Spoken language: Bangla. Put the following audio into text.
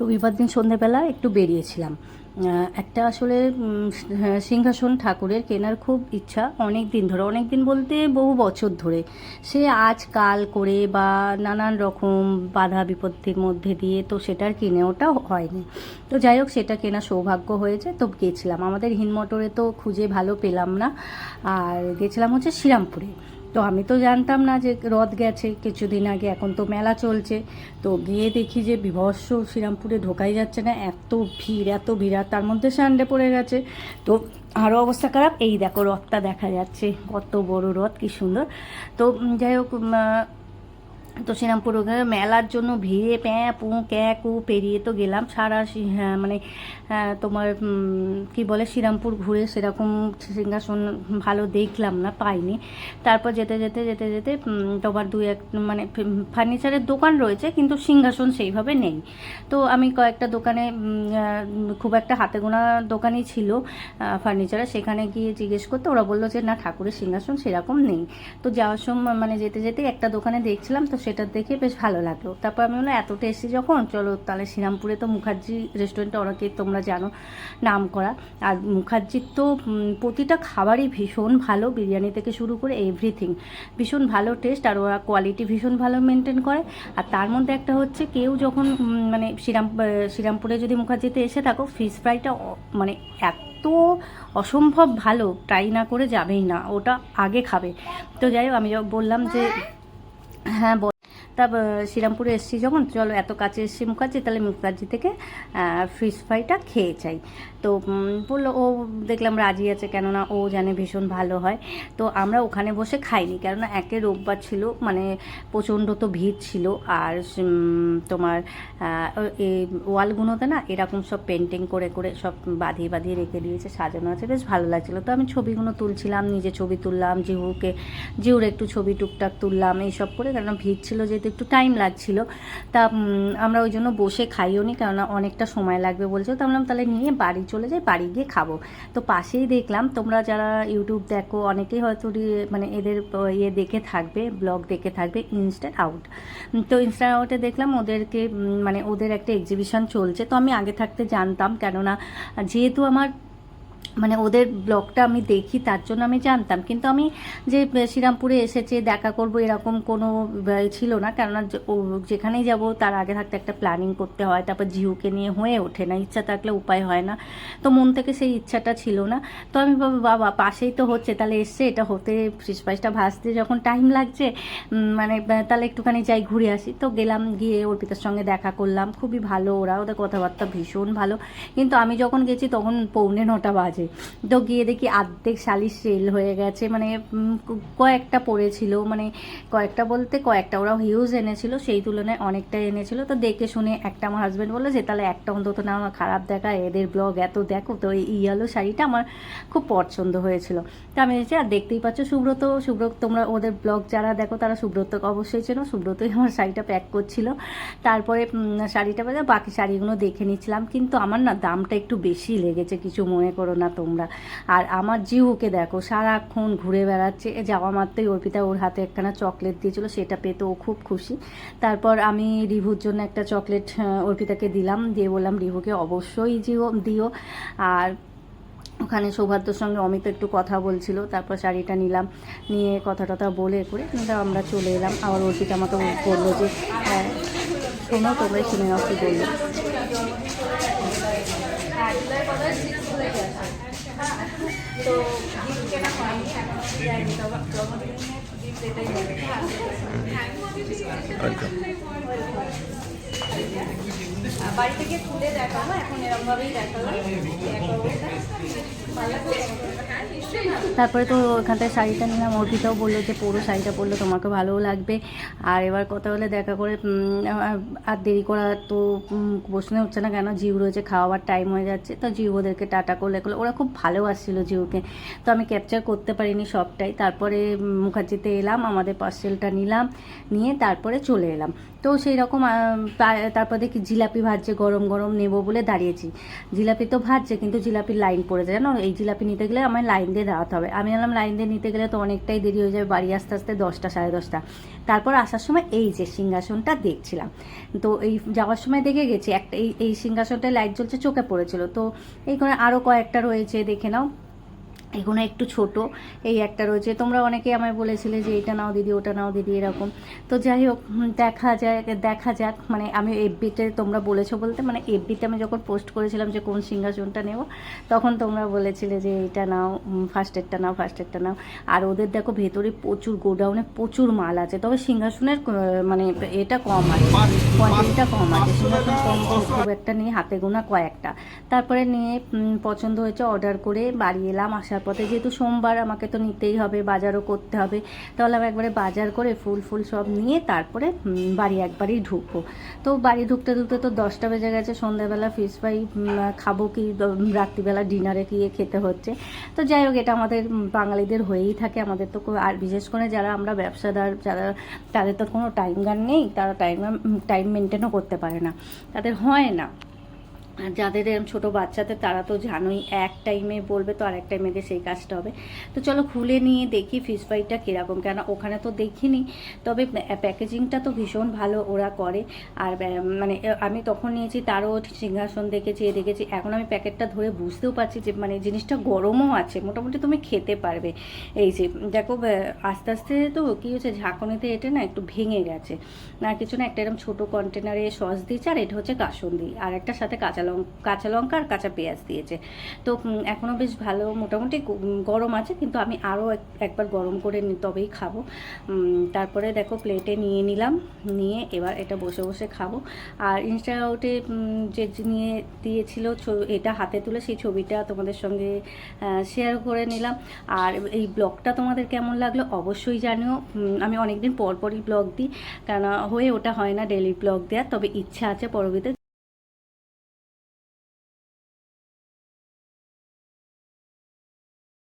রবিবার দিন সন্ধেবেলা একটু বেরিয়েছিলাম। একটা আসলে সিংহাসন ঠাকুরের কেনার খুব ইচ্ছা অনেক দিন ধরে। অনেক দিন বলতে বহু বছর ধরে। সে আজ কাল করে বা নানান রকম বাধা বিপত্তির মধ্যে দিয়ে তো সেটার কিনে ওটা হয়নি। তো যাই হোক, সেটা কেনা সৌভাগ্য হয়েছে, তো গেছিলাম। আমাদের হিনমটরে তো খুঁজে ভালো পেলাম না। আর গেছিলাম হচ্ছে শ্রীরামপুরে। তো আমি তো জানতাম না যে রথ গেছে, কিছুদিন আগে এখন তো মেলা চলছে। তো গিয়ে দেখি যে বিভৎস শ্রীরামপুরে ঢোকাই যাচ্ছে না, এত ভিড় এত ভিড়, আর তার মধ্যে সানডে পড়ে গেছে। তো আরও অবস্থা খারাপ, এই দেখো রথটা দেখা যাচ্ছে, কত বড় রথ, কি সুন্দর। তো যাই হোক তো শ্রীরামপুর মেলার জন্য ভিড়ে প্যাঁ পু ক্যাঁ কু পেরিয়ে তো গেলাম। সারা হ্যাঁ, মানে হ্যাঁ, তোমার কি বলে শ্রীরামপুর ঘুরে সেরকম সিংহাসন ভালো দেখলাম না পাইনি। তারপর যেতে যেতে যেতে যেতে তোমার দুই এক মানে ফার্নিচারের দোকান রয়েছে কিন্তু সিংহাসন সেইভাবে নেই। তো আমি কয়েকটা দোকানে খুব একটা হাতে গোনা দোকানই ছিল ফার্নিচারের। সেখানে গিয়ে জিজ্ঞেস করতে ওরা বলল যে না ঠাকুরের সিংহাসন সেরকম নেই। তো যাওয়ার সময় মানে যেতে যেতে একটা দোকানে দেখছিলাম তো সেটা দেখে বেশ ভালো লাগল। তারপর আমি বললাম, এতটা এসেছি যখন? চলো তাহলে শ্রীরামপুরে তো মুখার্জি রেস্টুরেন্টটা অনেকে তোমরা জানো নাম করা আর মুখার্জির তো প্রতিটা খাবারই ভীষণ ভালো, বিরিয়ানি থেকে শুরু করে এভরিথিং ভীষণ ভালো টেস্ট আর ওরা কোয়ালিটি ভীষণ ভালো মেনটেন করে। আর তার মধ্যে একটা হচ্ছে, কেউ যখন মানে শ্রীরাম শ্রীরামপুরে যদি মুখার্জিতে এসে থাকো ফিশ ফ্রাইটা মানে এত অসম্ভব ভালো ট্রাই না করে যাবেই না, ওটা আগে খাবে। তো যাই হোক, আমি বললাম যে হ্যাঁ তা শ্রীরামপুরে এসেছি যখন, চলো এত কাছে এসেছি মুখার্জি, তাহলে মুখার্জি থেকে ফিশ ফ্রাইটা খেয়ে চাই তো বলল, ও দেখলাম রাজি আছে, কেননা ও জানে ভীষণ ভালো হয়। তো আমরা ওখানে বসে খাইনি, কেননা একে রোববার ছিল মানে প্রচণ্ড তো ভিড় ছিল, আর তোমার এই ওয়ালগুলোতে না এরকম সব পেন্টিং করে করে সব বাঁধিয়ে বাঁধিয়ে রেখে দিয়েছে, সাজানো আছে, বেশ ভালো লাগছিল। তো আমি ছবিগুলো তুলছিলাম, নিজে ছবি তুললাম, জিহুকে, জিহুর একটু ছবি টুকটাক তুললাম, এইসব করে, কেননা ভিড় ছিল যেহেতু একটু টাইম লাগছিল। তা আমরা ওই জন্য বসে খাইও নি, কেননা অনেকটা সময় লাগবে বলছো। তো আমরা তাহলে নিয়ে বাড়ি চলে যাই, বাড়ি গিয়ে খাব। তো পাশেই দেখলাম, তোমরা যারা ইউটিউব দেখো, অনেকেই হয়তো মানে এদের ইয়ে দেখে থাকবে ব্লগ দেখে থাকবে ইনস্টা আউট তো ইনস্টা আউটে দেখলাম, ওদেরকে মানে ওদের একটা এক্সিবিশন চলছে। তো আমি আগে থাকতে জানতাম, কেননা যেহেতু আমার মানে ওদের ব্লগটা আমি দেখি, তার জন্য আমি জানতাম। কিন্তু আমি যে শ্রীরামপুরে এসেছে, দেখা করব এরকম কোনো ছিল না। কেননা যেখানেই যাব, তার আগে থাকতে একটা প্ল্যানিং করতে হয়। তারপর জিউকে নিয়ে হয়ে ওঠে না। ইচ্ছা থাকলে উপায় হয় না। তো মন থেকে সেই ইচ্ছাটা ছিল না। তো আমি বাবা, পাশেই তো হচ্ছে। তাহলে এসছে, এটা হতে ফ্রাইসটা ভাজতে যখন টাইম লাগছে মানে তাহলে একটুখানি যাই ঘুরে আসি। তো গেলাম, গিয়ে অর্পিতার সঙ্গে দেখা করলাম। খুবই ভালো ওরা, ওদের কথাবার্তা ভীষণ ভালো। কিন্তু আমি যখন গেছি, তখন পৌনে নটা বাজে। তো গিয়ে দেখি আর্ধেক শালি সেল হয়ে গেছে। মানে কয়েকটা পড়েছিল। মানে কয়েকটা বলতে কয়েকটা ওরা হিউজ এনেছিল। সেই তুলনায় অনেকটা এনেছিল। তো দেখে শুনে একটা আমার হাজব্যান্ড বলল যে, তাহলে একটা অন্তত না, আমার খারাপ দেখা, এদের ব্লগ এত দেখো। তো এই ইয়েলো শাড়িটা আমার খুব পছন্দ হয়েছিল। তো আমি বলছি, আর দেখতেই পাচ্ছ সুব্রত সুব্রত, তোমরা ওদের ব্লগ যারা দেখো, তারা সুব্রতকে অবশ্যই চেনো। সুব্রতই আমার শাড়িটা প্যাক করছিল। তারপরে শাড়িটা বাকি শাড়িগুলো দেখে নিচ্ছিলাম। কিন্তু আমার না দামটা একটু বেশি লেগেছে, কিছু মনে করো না। তোমরা। আর আমার জিহুকে দেখো সারাক্ষণ ঘুরে বেড়াচ্ছে। এ যাওয়া মাত্রই অর্পিতা ওর হাতে একখানা চকলেট দিয়েছিল সেটা পেতে ও খুব খুশি। তারপর আমি রিভুর জন্য একটা চকলেট অর্পিতাকে দিলাম। দিয়ে বললাম রিভুকে অবশ্যই জিও দিও। আর ওখানে সৌভাগ্যর সঙ্গে অমিত একটু কথা বলছিল। তারপর শাড়িটা নিলাম নিয়ে কথা টথা বলে করে কিন্তু আমরা চলে এলাম। আবার অর্পিতা আমাকে বলল যে হ্যাঁ, শোনো তোমরাই শুনে নাও কি তো গিফট কেনা হয়নি এখন যায়নি তবে জন্মদিনের গিফট এটাই আর বাড়ি থেকে খুলে দেখাবো এখন তারপরে তো ওখান থেকে শাড়িটা নিলাম অর্পিতাও বলল যে, পুরো শাড়িটা পরলে তোমাকে ভালোও লাগবে। আর এবার কথা হলে দেখা করে আর দেরি করা তো প্রশ্ন হচ্ছে না কেন? জিউ রয়েছে, খাওয়াবার টাইম হয়ে যাচ্ছে। তো জিউ ওদেরকে টাটা করলে করলে, ওরা খুব ভালোবাসছিল জিউকে তো আমি ক্যাপচার করতে পারিনি সবটাই। তারপরে মুখার্জিতে এলাম, আমাদের পার্সেলটা নিলাম, নিয়ে তারপরে চলে এলাম। তো সেই রকম তারপর দেখি জিলাপি ভাজছে গরম গরম নেব বলে দাঁড়িয়েছি। জিলাপি তো ভাজছে, কিন্তু জিলাপির লাইন পড়ে যায় জানো, এই জিলাপি নিতে গেলে আমার লাইন দিয়ে দাঁড়াতে হবে। আমি বললাম, লাইন দিয়ে নিতে গেলে তো অনেকটাই দেরি হয়ে যাবে বাড়ি আসতে আসতে দশটা, সাড়ে দশটা। তারপর আসার সময় এই যে সিংহাসনটা দেখছিলাম। তো এই যাওয়ার সময় দেখে গেছি, একটা এই এই সিংহাসনটায় লাইট জ্বলছে, চোখে পড়েছিল। তো এই এইখানে আরও কয়েকটা রয়েছে, দেখে নাও। এগুলো একটু ছোট, এই একটা রয়েছে। তোমরা অনেকে আমায় বলেছিলে যে এটা নাও দিদি, ওটা নাও দিদি, এরকম। তো যাই হোক দেখা যায়, দেখা যাক। মানে আমি এফবিতে তোমরা বলেছ বলতে মানে এফবিতে আমি যখন পোস্ট করেছিলাম যে কোন সিংহাসনটা নেব, তখন তোমরা বলেছিলে যে এটা নাও ফার্স্ট এডটা নাও ফার্স্ট এডটা নাও। আর ওদের দেখো ভেতরে প্রচুর গোডাউনে প্রচুর মাল আছে, তবে সিংহাসনের মানে এটা কম আছে, কোয়ান্টিটিটা কম আছে। সিংহাসন কম খুব একটা নিয়ে হাতে গোনা কয়েকটা। তারপরে নিয়ে পছন্দ হয়েছে অর্ডার করে বাড়ি এলাম, আসার পথে যেহেতু সোমবার আমাকে তো নিতেই হবে, বাজারও করতে হবে। তাহলে আমি একবারে বাজার করে ফুল ফুল সব নিয়ে তারপরে বাড়ি একবারেই ঢুকবো। তো বাড়ি ঢুকতে ঢুকতে তো দশটা বেজে গেছে, সন্ধ্যাবেলা ফিশ ফ্রাই খাব কি রাত্রিবেলা ডিনারে গিয়ে খেতে হচ্ছে। তো যাই হোক, এটা আমাদের বাঙালিদের হয়েই থাকে। আমাদের তো আর বিশেষ করে যারা আমরা ব্যবসাদার, যারা, তাদের তো কোনো টাইম গান নেই, তারা টাইম টাইম মেনটেনও করতে পারে না। তাদের হয় না। আর যাদের এরম ছোটো বাচ্চাদের, তারা তো জানোই, এক টাইমে বলবে তো আর এক টাইমে সেই কাজটা হবে। তো চলো খুলে নিয়ে দেখি ফিশ ফ্রাইটা কীরকম। কেন ওখানে তো দেখিনি, তবে প্যাকেজিংটা তো ভীষণ ভালো ওরা করে। আর মানে আমি তখন নিয়েছি তারও সিংহাসন দেখেছি, এ দেখেছি। এখন আমি প্যাকেটটা ধরে বুঝতেও পারছি যে মানে জিনিসটা গরমও আছে, মোটামুটি তুমি খেতে পারবে। এই যে, দেখো আস্তে আস্তে তো কী হচ্ছে, ঝাঁকুনিতে এটা না একটু ভেঙে গেছে। না, কিছু না, একটা এরকম ছোটো কন্টেনারে সস দিচ্ছে আর এটা হচ্ছে কাসুন্দি। আর একটা সাথে কাঁচা লঙ্কা কাঁচা লঙ্কা আর কাঁচা পেঁয়াজ দিয়েছে। তো এখনও বেশ ভালো, মোটামুটি গরম আছে, কিন্তু আমি আরও একবার গরম করে তবেই খাব। তারপরে দেখো প্লেটে নিয়ে নিলাম, নিয়ে এবার এটা বসে বসে খাব। আর ইনস্টাগ্রামে যে নিয়ে দিয়েছিল এটা হাতে তুলে সেই ছবিটা তোমাদের সঙ্গে শেয়ার করে নিলাম। আর এই ব্লগটা তোমাদের কেমন লাগল অবশ্যই জানিও। আমি অনেকদিন পরপরই ব্লগ দিই কারণ হয়ে ওটা হয় না ডেলি ব্লগ দেওয়ার তবে ইচ্ছা আছে পরবর্তীতে